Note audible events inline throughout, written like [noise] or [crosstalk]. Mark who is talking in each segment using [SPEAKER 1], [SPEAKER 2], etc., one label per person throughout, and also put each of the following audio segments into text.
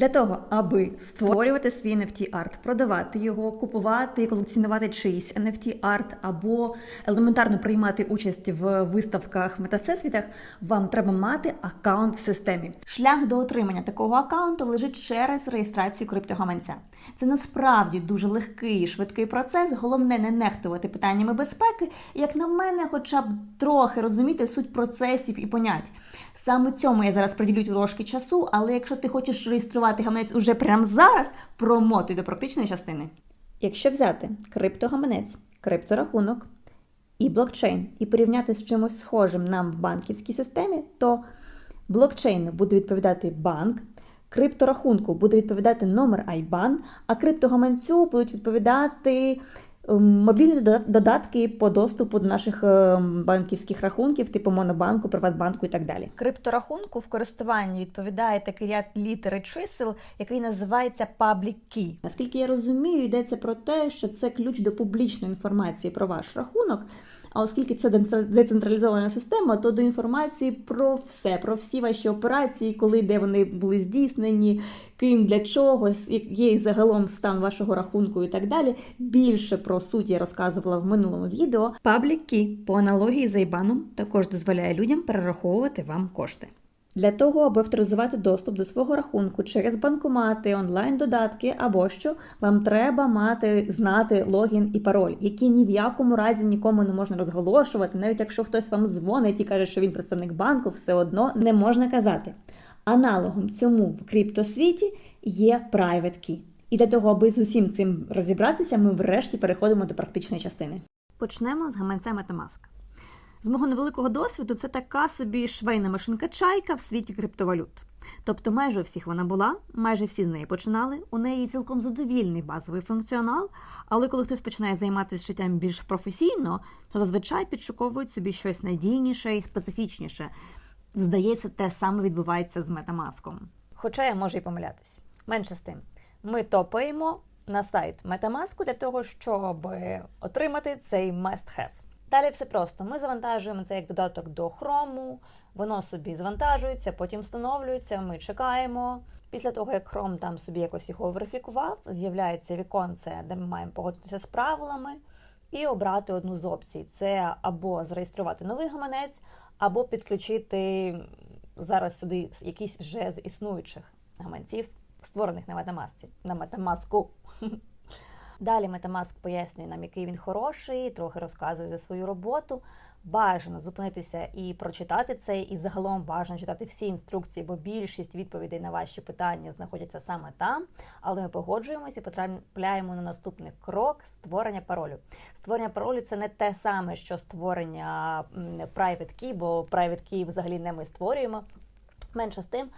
[SPEAKER 1] Для того, аби створювати свій NFT арт, продавати його, купувати і колекціонувати чийсь NFT арт або елементарно приймати участь в виставках в метавсесвітах, вам треба мати аккаунт в системі. Шлях до отримання такого аккаунту лежить через реєстрацію криптогаманця. Це насправді дуже легкий і швидкий процес. Головне не нехтувати питаннями безпеки, і, як на мене, хоча б трохи розуміти суть процесів і понять. Саме цьому я зараз приділю трошки часу, але якщо ти хочеш реєструвати гаманець уже прямо зараз, промотуй до практичної частини. Якщо взяти криптогаманець, крипторахунок і блокчейн і порівняти з чимось схожим нам в банківській системі, то блокчейну буде відповідати банк, крипторахунку буде відповідати номер IBAN, а криптогаманцю будуть відповідати мобільні додатки по доступу до наших ем, банківських рахунків, типу Монобанку, Приватбанку і так далі. Крипторахунку в користуванні відповідає такий ряд літер і чисел, який називається Public Key. Наскільки я розумію, йдеться про те, що це ключ до публічної інформації про ваш рахунок. А оскільки це децентралізована система, то до інформації про все, про всі ваші операції, коли де вони були здійснені, ким для чого, який загалом стан вашого рахунку і так далі. Більше про суть я розказувала в минулому відео. Паблік Key по аналогії з Айбаном також дозволяє людям перераховувати вам кошти. Для того, аби авторизувати доступ до свого рахунку через банкомати, онлайн-додатки або що, вам треба мати знати логін і пароль, які ні в якому разі нікому не можна розголошувати, навіть якщо хтось вам дзвонить і каже, що він представник банку, все одно не можна казати. Аналогом цьому в криптосвіті є Private Key. І для того, аби з усім цим розібратися, ми врешті переходимо до практичної частини. Почнемо з гаманця Metamask. З мого невеликого досвіду це така собі швейна машинка чайка в світі криптовалют. Тобто майже у всіх вона була, майже всі з неї починали. У неї цілком задовільний базовий функціонал, але коли хтось починає займатися життям більш професійно, то зазвичай підшуковують собі щось надійніше і специфічніше. Здається, те саме відбувається з метамаском. Хоча я можу і помилятись. Менше з тим, ми топаємо на сайт Metamask для того, щоб отримати цей must-have. Далі все просто. Ми завантажуємо це як додаток до Chrome, воно собі завантажується, потім встановлюється, ми чекаємо. Після того, як Chrome там собі якось його верифікував, з'являється віконце, де ми маємо погодитися з правилами і обрати одну з опцій: це або зареєструвати новий гаманець, або підключити зараз сюди якісь вже з існуючих гаманців, створених на Metamask. На Metamask. [laughs] Далі Metamask пояснює нам, який він хороший, трохи розказує за свою роботу. Бажано зупинитися і прочитати це, і загалом бажано читати всі інструкції, бо більшість відповідей на ваші питання знаходяться саме там. Але ми погоджуємося і потрапляємо на наступний крок створення паролю. Створення паролю це не те саме, що створення private key, бо private key взагалі не ми створюємо. Менше з тим,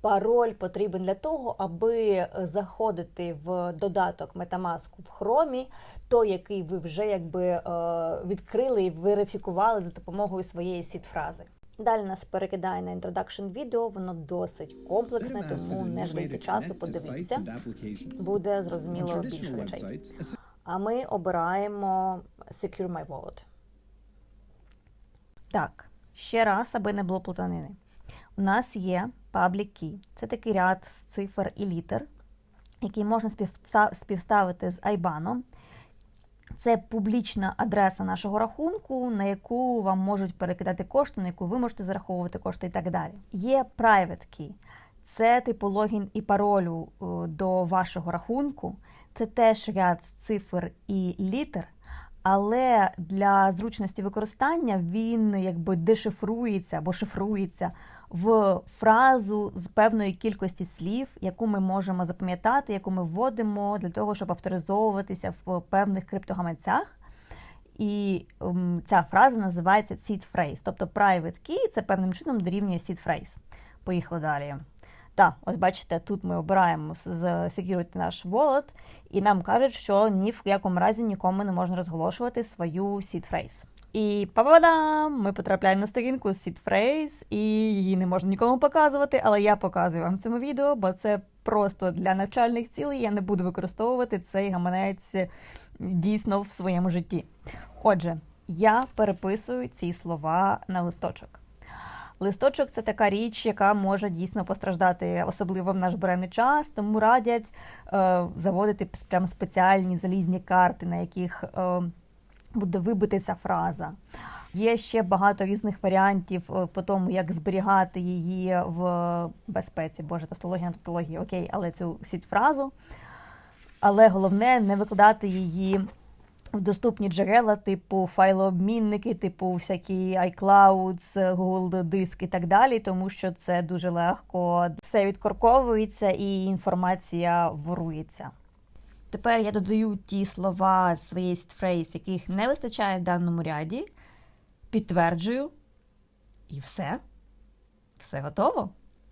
[SPEAKER 1] пароль потрібен для того, аби заходити в додаток Metamask в хромі, той, який ви вже якби е, відкрили і верифікували за допомогою своєї сіт-фрази. Далі нас перекидає на introduction відео, воно досить комплексне, тому не ждайте часу, подивіться. Буде зрозуміло більше речей. А ми обираємо Secure My Wallet. Так, ще раз, аби не було плутанини. У нас є Public Key. Це такий ряд з цифр і літер, який можна співставити з IBAN. Це публічна адреса нашого рахунку, на яку вам можуть перекидати кошти, на яку ви можете зараховувати кошти і так далі. Є Private Key. Це типу логін і паролю е, до вашого рахунку. Це теж ряд цифр і літер, але для зручності використання він якби дешифрується або шифрується в фразу з певної кількості слів, яку ми можемо запам'ятати, яку ми вводимо для того, щоб авторизовуватися в певних криптогаманцях. І ем, ця фраза називається seed phrase, тобто private key це певним чином дорівнює seed phrase. Поїхали далі. Так, ось бачите, тут ми обираємо з- security наш wallet, і нам кажуть, що ні в якому разі нікому не можна розголошувати свою seed phrase. І па-ба-дам! Ми потрапляємо на сторінку phrase, і її не можна нікому показувати, але я показую вам в цьому відео, бо це просто для навчальних цілей. Я не буду використовувати цей гаманець дійсно в своєму житті. Отже, я переписую ці слова на листочок. Листочок це така річ, яка може дійсно постраждати, особливо в наш буремний час, тому радять е, заводити прям спеціальні залізні карти, на яких е, буде вибити ця фраза. Є ще багато різних варіантів е, по тому, як зберігати її в безпеці. Боже, тавтологія, тавтологія, окей, але цю сіть-фразу. Але головне не викладати її в доступні джерела, типу файлообмінники, типу всякі iCloud, Google Диск і так далі, тому що це дуже легко все відкорковується і інформація ворується. Тепер я додаю ті слова з своєї сітфрейз, яких не вистачає в даному ряді, підтверджую, і все. Все готово.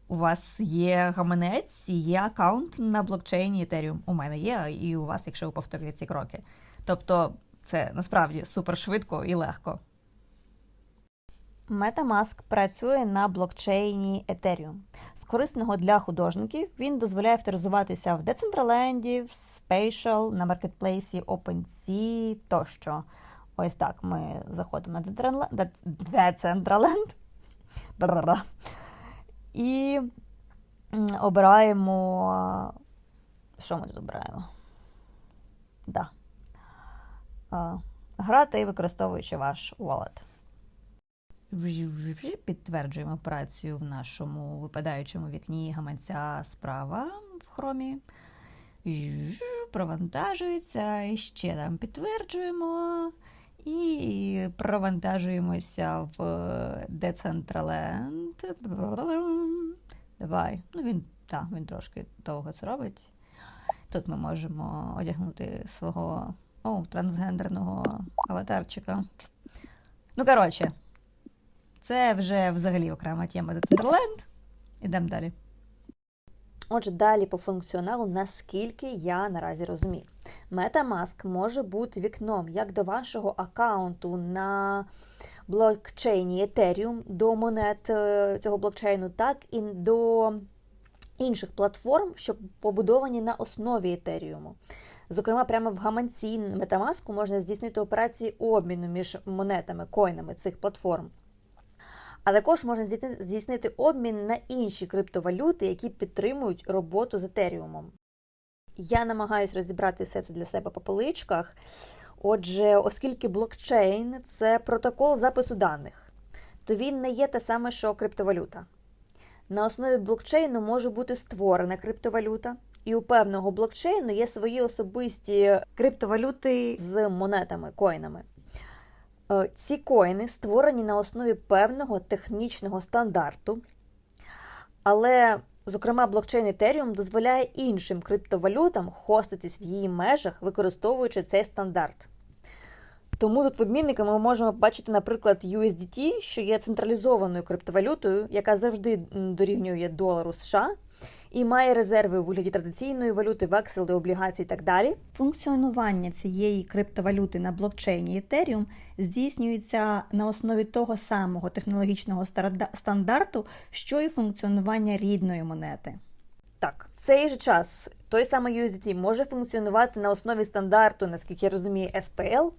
[SPEAKER 1] У вас є гаманець і є аккаунт на блокчейні Ethereum. У мене є, і у вас, якщо ви повторюєте ці кроки. Тобто це насправді супер швидко і легко. MetaMask працює на блокчейні Ethereum. З корисного для художників він дозволяє авторизуватися в Decentraland, в Spatial, на маркетплейсі OpenSea тощо. Ось так ми заходимо на Decentraland. І обираємо. Що ми тут обираємо? Да. Грати, використовуючи ваш wallet. Підтверджуємо операцію в нашому випадаючому вікні гаманця справа в хромі. Провантажується, і ще там підтверджуємо. І провантажуємося в Decentraland. Давай. Ну, він, так, він трошки довго це робить. Тут ми можемо одягнути свого о, трансгендерного аватарчика. Ну, коротше, це вже взагалі окрема тема Decentraland. Ідемо далі. Отже, далі по функціоналу, наскільки я наразі розумію. MetaMask може бути вікном як до вашого аккаунту на блокчейні Ethereum, до монет е, цього блокчейну, так і до інших платформ, що побудовані на основі Ethereum. Зокрема, прямо в гаманці MetaMask можна здійснити операції обміну між монетами, коїнами цих платформ. А також можна здійснити обмін на інші криптовалюти, які підтримують роботу з етеріумом. Я намагаюся розібрати все це для себе по поличках. Отже, оскільки блокчейн це протокол запису даних, то він не є те саме, що криптовалюта. На основі блокчейну може бути створена криптовалюта, і у певного блокчейну є свої особисті криптовалюти з монетами, коїнами. Е, ці коїни створені на основі певного технічного стандарту, але, зокрема, блокчейн Ethereum дозволяє іншим криптовалютам хоститись в її межах, використовуючи цей стандарт. Тому тут в обмінника ми можемо бачити, наприклад, USDT, що є централізованою криптовалютою, яка завжди дорівнює долару США і має резерви у вигляді традиційної валюти, вексели, облігацій і так далі. Функціонування цієї криптовалюти на блокчейні Ethereum здійснюється на основі того самого технологічного стандарту, що і функціонування рідної монети. Так, в цей же час той самий USDT може функціонувати на основі стандарту, наскільки я розумію, SPL,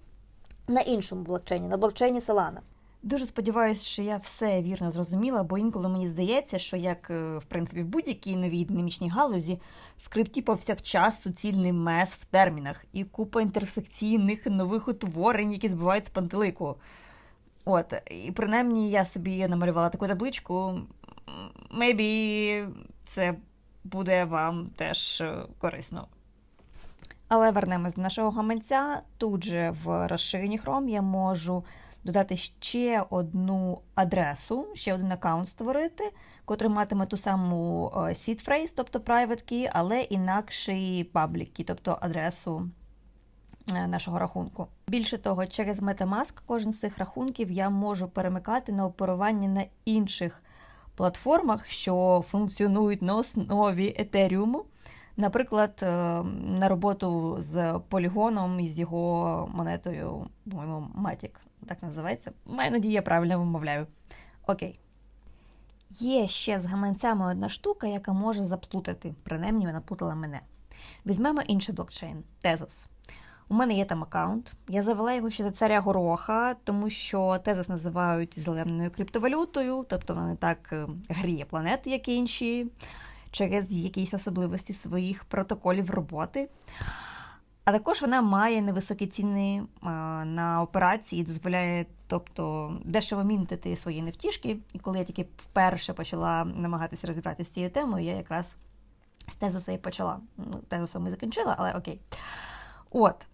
[SPEAKER 1] на іншому блокчейні, на блокчейні Solana. Дуже сподіваюся, що я все вірно зрозуміла, бо інколи мені здається, що як е, в принципі в будь-якій новій динамічній галузі в крипті повсякчас суцільний мес в термінах і купа інтерсекційних нових утворень, які збивають з пантелику. От, і принаймні я собі намалювала таку табличку. Maybe це буде вам теж е, корисно. Але вернемось до нашого гаманця. Тут же в розширенні Chrome я можу додати ще одну адресу, ще один аккаунт створити, котрий матиме ту саму е, seed phrase, тобто private key, але інакший public key, тобто адресу е, нашого рахунку. Більше того, через Metamask кожен з цих рахунків я можу перемикати на оперування на інших платформах, що функціонують на основі Ethereum. Наприклад, е, на роботу з полігоном і з його монетою, по-моєму, Matic так називається. Маю я правильно вимовляю. Окей. Є ще з гаманцями одна штука, яка може заплутати. Принаймні, вона плутала мене. Візьмемо інший блокчейн Tezos. У мене є там аккаунт. Я завела його ще за царя гороха, тому що тезос називають зеленою криптовалютою, тобто вона не так е, гріє планету, як інші, через якісь особливості своїх протоколів роботи. А також вона має невисокі ціни на операції, дозволяє, тобто, дешево мінтити свої нефтішки. І коли я тільки вперше почала намагатися розібратися з цією темою, я якраз з тезуса і почала. Ну, тезусом ми закінчила, але окей. От.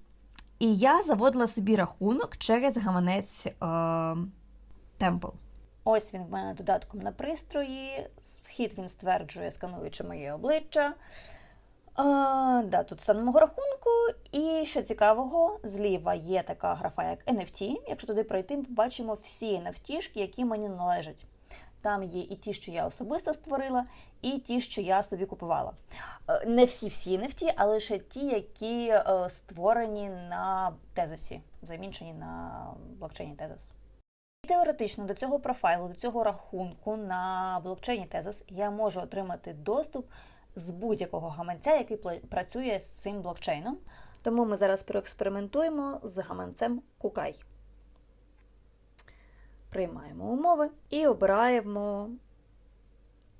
[SPEAKER 1] І я заводила собі рахунок через гаманець е. Ось він в мене додатком на пристрої. Вхід він стверджує, скануючи моє обличчя. А, да, тут стан мого рахунку. І що цікавого, зліва є така графа, як NFT. Якщо туди пройти, ми побачимо всі NFT, які мені належать. Там є і ті, що я особисто створила, і ті, що я собі купувала. Е, Не всі всі NFT, а лише ті, які е, створені на тезосі, замінчені на блокчейні Тезос. Теоретично до цього профайлу, до цього рахунку на блокчейні Tezos я можу отримати доступ з будь-якого гаманця, який працює з цим блокчейном. Тому ми зараз проекспериментуємо з гаманцем Кукай. Приймаємо умови і обираємо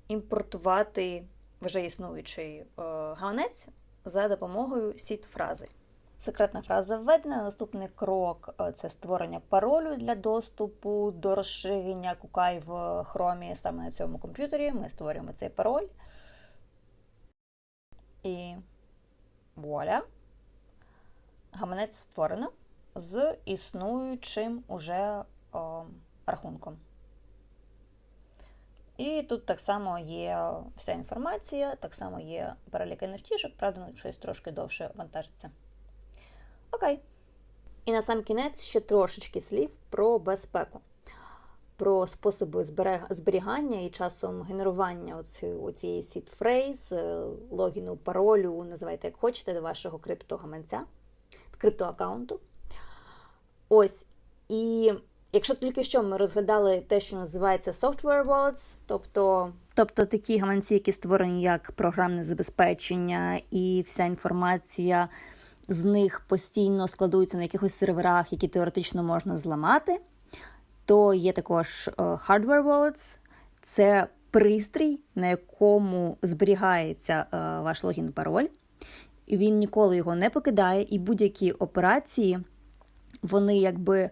[SPEAKER 1] імпортувати вже існуючий е, гаманець за допомогою сіт-фрази. Секретна фраза введена. Наступний крок е, це створення паролю для доступу до розширення Кукай в Chrome саме на цьому комп'ютері. Ми створюємо цей пароль. І вуаля. Гаманець створено з існуючим уже о, рахунком. І тут так само є вся інформація, так само є перелік NFT, правда, ну, щось трошки довше вантажиться. Окей. І на сам кінець ще трошечки слів про безпеку, про способи зберігання і часом генерування оцієї сіт-фрейз, логіну, паролю, називайте як хочете, до вашого криптогаманця, криптоаккаунту. Ось. І якщо тільки що ми розглядали те, що називається software wallets, тобто, тобто такі гаманці, які створені як програмне забезпечення, і вся інформація з них постійно складується на якихось серверах, які теоретично можна зламати, то є також е, hardware wallets. Це пристрій, на якому зберігається е, ваш логін пароль. Він ніколи його не покидає, і будь-які операції вони якби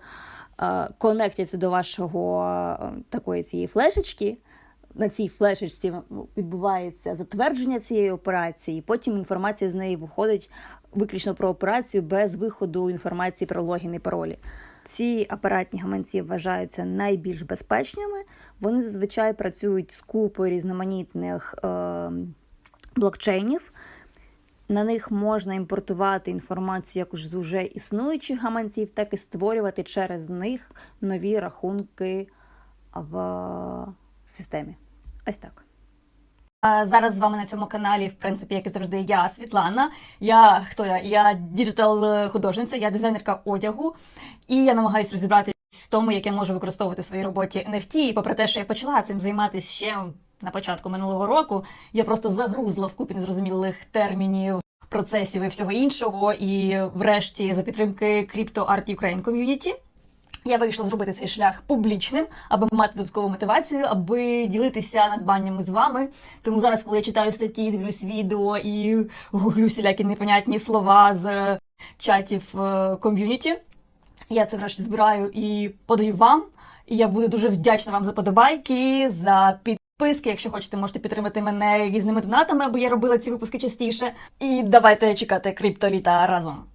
[SPEAKER 1] е, конектяться до вашого такої цієї флешечки. На цій флешечці відбувається затвердження цієї операції, і потім інформація з неї виходить виключно про операцію без виходу інформації про логін і паролі. Ці апаратні гаманці вважаються найбільш безпечними. Вони зазвичай працюють з купою різноманітних е, блокчейнів. На них можна імпортувати інформацію як з уже існуючих гаманців, так і створювати через них нові рахунки в системі. Ось так. Зараз з вами на цьому каналі, в принципі, як і завжди, я Світлана. Я хто я? Я діджитал художниця, я дизайнерка одягу, і я намагаюся розібратись в тому, як я можу використовувати в своїй роботі NFT. І попри те, що я почала цим займатися ще на початку минулого року, я просто загрузла в купі незрозумілих термінів, процесів і всього іншого. І врешті, за підтримки Crypto Art Ukraine Community, я вирішила зробити цей шлях публічним, аби мати додаткову мотивацію, аби ділитися надбаннями з вами. Тому зараз, коли я читаю статті, дивлюсь відео і гуглю всілякі непонятні слова з чатів е, ком'юніті, я це врешті збираю і подаю вам. І я буду дуже вдячна вам за подобайки, за підписки. Якщо хочете, можете підтримати мене різними донатами, аби я робила ці випуски частіше. І давайте чекати криптоліта разом.